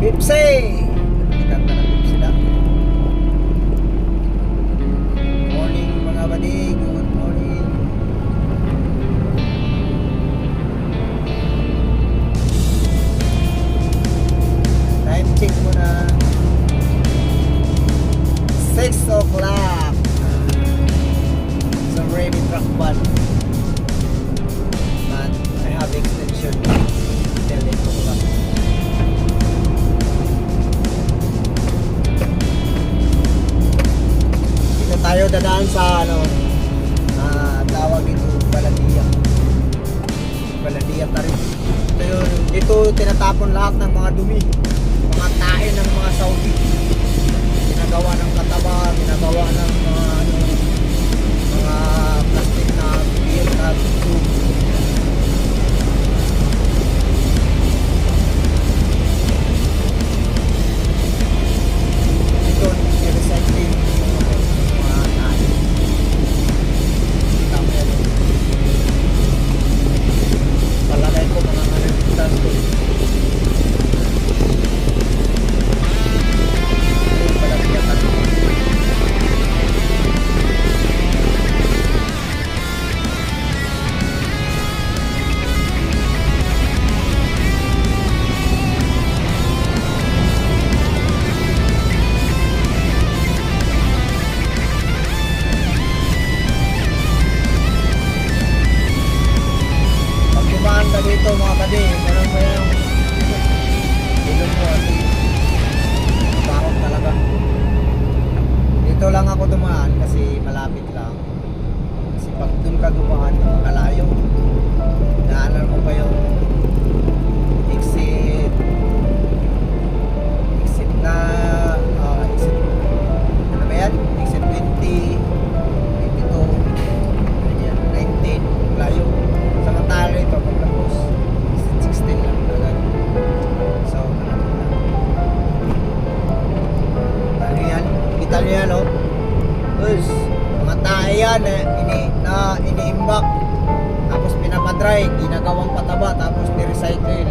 Pipsi! Ganda ng Pipsi na. Morning mga badig. Good morning. Time check muna. 6 o'clock. Sa Remy Truck Band. Tayo dadaan sa ano, ah, tawag dito, Baladiya. Baladiya Tarif. Ito yun, dito tinatapon lahat ng mga dumi, mga tae ng mga Saudi. Dito lang ako dumaan kasi malapit lang. Kasi pag dun ka dumaan, makalayo. Daanan mo pa yung exit exit na pinapadry, ginagawang pataba tapos ni-recycle.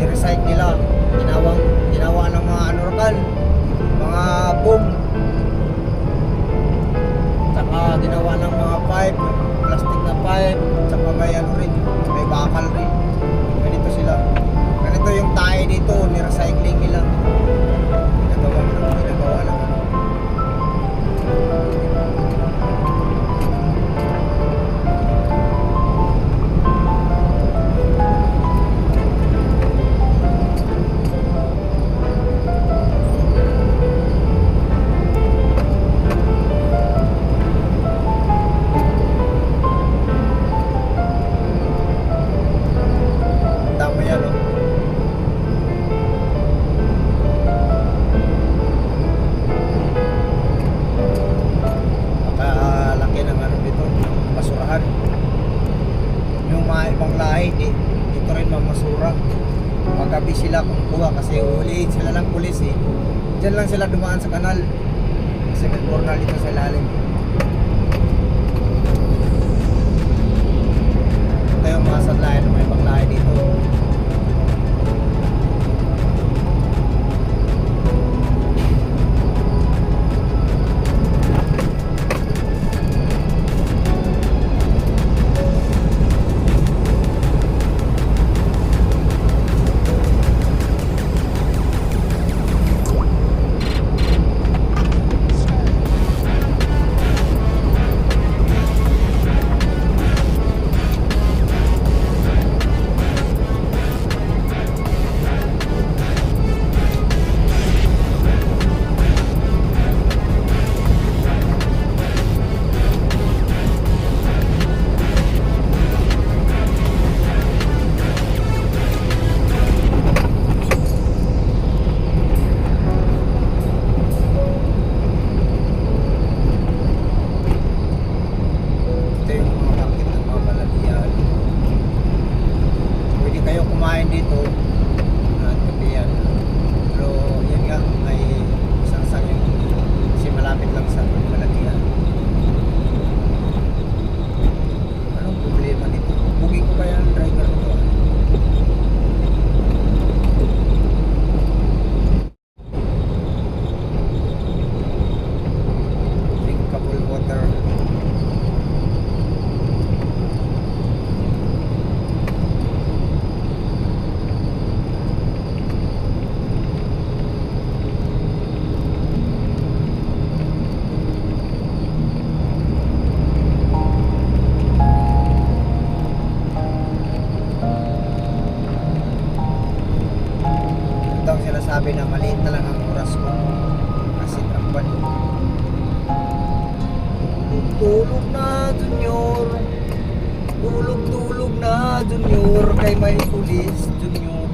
Ni-recycle nila. Ginawang, ginawa ng mga anorkan mga boom. Tsaka ginawa ng mga pipe, plastic na pipe, Sila kumukuha kasi ulihin sila ng pulis eh. Diyan lang sila dumaan sa kanal. May portal dito sa ilalim. Ito yung mga sanlayan ng mga dito. Tulog na, Junior. Tulog-tulog na, Junior. Kay may pulis, Junior.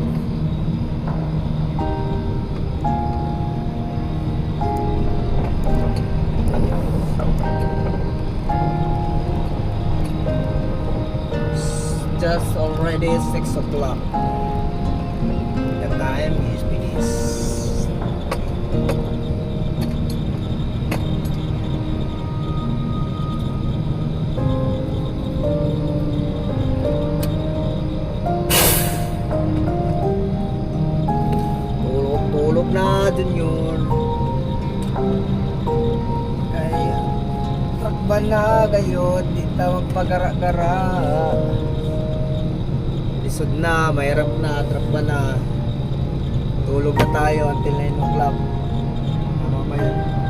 It's just already 6 o'clock. The time is Na, Junior. Kaya, takba na gayon, di tawag pagara-gara. Lisod na, mahirap na, takba na. Tulog na tayo until 9 o'clock. Mamaya.